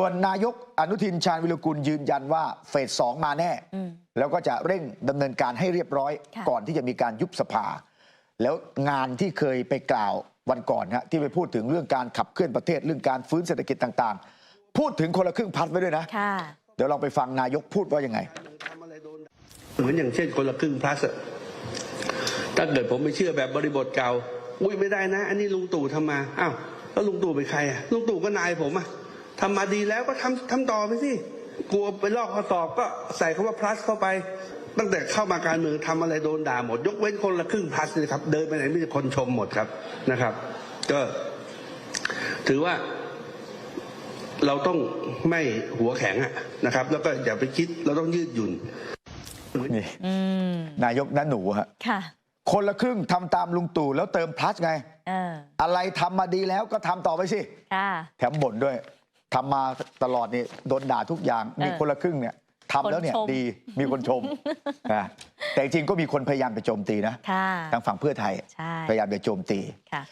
ส่วนนายกอนุทินชาญวิรุกุลยืนยันว่าเฟสสองมาแน่อืมแล้วก็จะเร่งดำเนินการให้เรียบร้อยค่ะก่อนที่จะมีการยุบสภา แล้วงานที่เคยไปกล่าววันก่อนฮะที่ไปพูดถึงเรื่องการขับเคลื่อนประเทศเรื่องการฟื้นเศรษฐกิจต่างๆ พูดถึงคนละครึ่งพัดไว้ด้วยนะค่ะเดี๋ยวเราไปฟังนายกพูดว่ายังไง เหมือนอย่างเช่นคนละครึ่งพลัสอะถ้าเกิดผมไม่เชื่อแบบบริบทเก่า อุ้ยไม่ได้นะ อันนี้ลุงตู่ทำมาอ้าวแล้วลุงตู่เป็นใครอะลุงตู่ก็นายผมอะ ทำมาดีแล้วก็ทำทำต่อไปสิกลัวไปลอกข้อสอบก็ใส่คำว่า plus เข้าไป ตั้งแต่เข้ามาการเมืองทำอะไรโดนด่าหมด ยกเว้นคนละครึ่ง plus เลยครับ เดินไปไหนมีแต่คนชมหมดครับนะครับ ก็ถือว่าเราต้องไม่หัวแข็งอะนะครับ แล้วก็อย่าไปคิดเราต้องยืดหยุ่นนี่อืมนายกนั่นหนูฮะค่ะคนละครึ่งทำตามลุงตู่แล้วเติมพลัสไงเอออะไรทำมาดีแล้วก็ทำต่อไปสิค่ะแถมบ่นด้วย ทำมาตลอดนี่โดนด่าทุกอย่างมีเออคนละครึ่งเนี่ยทำแล้วเนี่ยคนชม ดีมีคนชมนะแต่จริงๆก็มีคนพยายามไปโจมตีนะค่ะทางฝั่งเพื่อไทย ใช่พยายามไปโจมตี ค่ะ